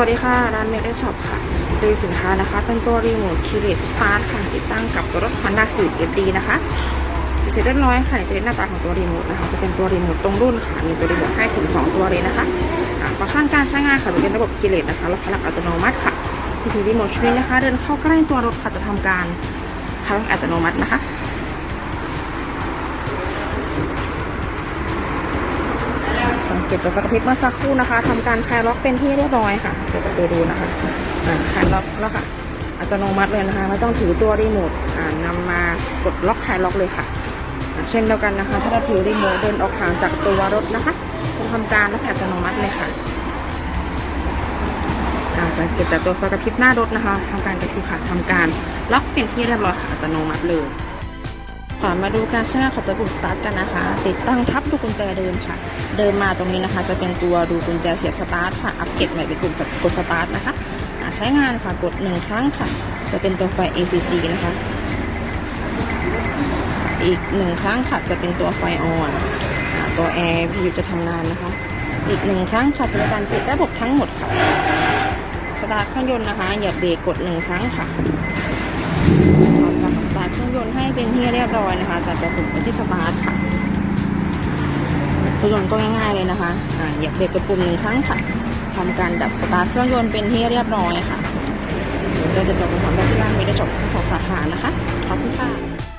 วัสดีค่ะ ร้านเมกช็อปค่ะรีวิวสินค้านะคะ เป็นตัวรีโมทคีเลตสตาร์ทค่ะ ติดตั้งกับตัวรถ Honda Civic FD นะคะเสร็จเรียบร้อยค่ะจะเสร็จหน้าตาของตัวรีโมทนะคะ จะเป็นตัวรีโมทตรงรุ่นค่ะ มีตัวรีโมทให้ถึง 2 ตัวเลยนะคะฟังก์ชันการใช้งานค่ะจะเป็นระบบคีเลตนะคะล็อกพลังอัตโนมัติค่ะที่รีโมทชุดนี้นะคะ เดินเข้าใกล้ตัวรถค่ะจะทำการพลังอัตโนมัตินะคะ เกตจากกระพริบเมื่อสักครู่นะคะทำการคลายล็อกเป็นที่เรียบร้อยค่ะเปิดประตูดูนะคะคลายล็อกแล้วค่ะ อัตโนมัติเลยนะคะ ไม่ต้องถือตัวรีโมทอ่านำมากดล็อกคลายล็อกเลยค่ะ เช่นเดียวกันนะคะ ถ้าเราถือรีโมทเดินออกห่างจากตัวรถนะคะจะทำการล็อกอัตโนมัติเลยค่ะสังเกตจากตัวไฟกระพริบหน้ารถนะคะทำการกระพริบค่ะทำการล็อกเป็นที่เรียบร้อยค่ะอัตโนมัติเลย ค่ะมาดูการใช้งานของตัวปุ่มสตาร์ทกันนะคะ ติดตั้งทับดูกุญแจเดิมค่ะ เดิมมาตรงนี้นะคะ จะเป็นตัวดูกุญแจเสียบสตาร์ทค่ะ อัปเกรดใหม่เป็นปุ่มกดสตาร์ทนะคะใช้งานค่ะกดหนึ่งครั้งค่ะ จะเป็นตัวไฟ ACC นะคะ อีกหนึ่งครั้งค่ะจะเป็นตัวไฟออนตัวแอร์พิวจะทำงานนะคะ อีกหนึ่งครั้งค่ะจะเป็นการปิดระบบทั้งหมดค่ะสตาร์ทเครื่องยนต์นะคะ อย่าเบรกกดหนึ่งครั้งค่ะการสตาร์ทเครื่องย ที่เรียบร้อยนะคะจากตัวปุ่มเป็นที่สตาร์ทค่ะเครื่องยนต์ก็ง่ายๆเลยนะคะอ่าเหยียบเบรกกระปุ่มหนึ่งครั้งค่ะทำการดับสตาร์ทเครื่องยนต์เป็นที่เรียบร้อยค่ะสนใจติดต่อจะทำได้ที่ร้านเมกะจกทั้งสองสาขานะคะขอบคุณค่ะ